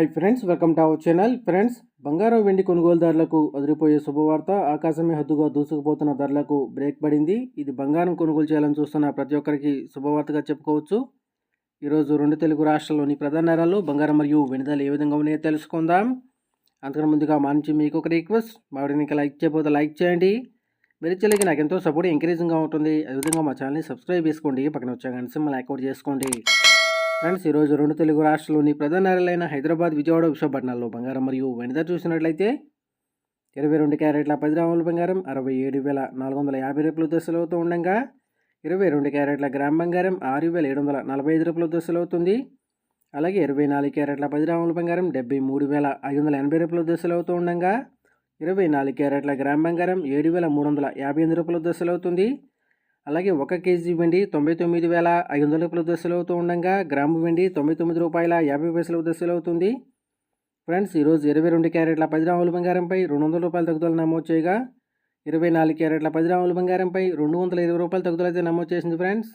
Hi friends welcome to our channel. Friends బంగారం వెండి కొనుగోలుదారులకు అదిరిపోయే శుభవార్త. ఆకాశమే హద్దుగా దూసుకుపోతున్న ధరలకు బ్రేక్ పడింది. ఇది బంగారం కొనుగోలు చేయాలని చూస్తున్న ప్రతి ఒక్కరికి శుభవార్తగా చెప్పుకోవచ్చు. ఈరోజు రెండు తెలుగు రాష్ట్రాల్లోని ప్రధాన నగరాల్లో బంగారం మరియు వెనుదలు ఏ విధంగా ఉన్నాయో తెలుసుకుందాం. అంతకన్నా ముందుగా మా నుంచి మీకు ఒక రిక్వెస్ట్. మా ఇంకా లైక్ చేయకపోతే లైక్ చేయండి. మీరు చెల్లికి నాకు ఎంతో సపోర్ట్ ఎంకరేజింగ్గా ఉంటుంది. అదేవిధంగా మా ఛానల్ని సబ్స్క్రైబ్ చేసుకోండి. పక్కన వచ్చాక కానీ సింహల్ యాక్టివేట్ చేసుకోండి. ఫ్రెండ్స్ ఈరోజు రెండు తెలుగు రాష్ట్రాల్లోని ప్రధాన నగరాలైన హైదరాబాద్ విజయవాడ విశాఖపట్నాల్లో బంగారం మరియు వెనిద చూసినట్లయితే ఇరవై రెండు క్యారెట్ల పది గ్రాముల బంగారం అరవై ఏడు వేల నాలుగు వందల యాభై రూపాయల దశలు ఉండగా ఇరవై రెండు క్యారెట్ల గ్రామ్ బంగారం ఆరు వేల ఏడు వందల నలభై ఐదు రూపాయల దశలు అవుతుంది. అలాగే ఇరవై నాలుగు క్యారెట్ల పది గ్రాముల బంగారం డెబ్బై మూడు వేల ఐదు వందల ఎనభై రూపాయల దశలు అవుతూ ఉండగా ఇరవై నాలుగు క్యారెట్ల గ్రామ్ బంగారం ఏడు వేల మూడు వందల యాభై ఎనిమిది రూపాయల దశలు అవుతుంది. అలాగే ఒక కేజీ వెండి తొంభై తొమ్మిది వేల ఐదు వందల రూపాయల దశలు అవుతూ ఉండగా గ్రాము వెండి తొంభై తొమ్మిది రూపాయల యాభై పైసల దశలు అవుతుంది. ఫ్రెండ్స్ ఈరోజు ఇరవై రెండు క్యారెట్ల పది గ్రాముల బంగారంపై రెండు వందల రూపాయల తగ్గుదల నమోదు చేయగా ఇరవై నాలుగు క్యారెట్ల పది గ్రాముల బంగారంపై రెండు వందల ఇరవై రూపాయల తగ్గుదల అయితే నమోదు చేసింది ఫ్రెండ్స్.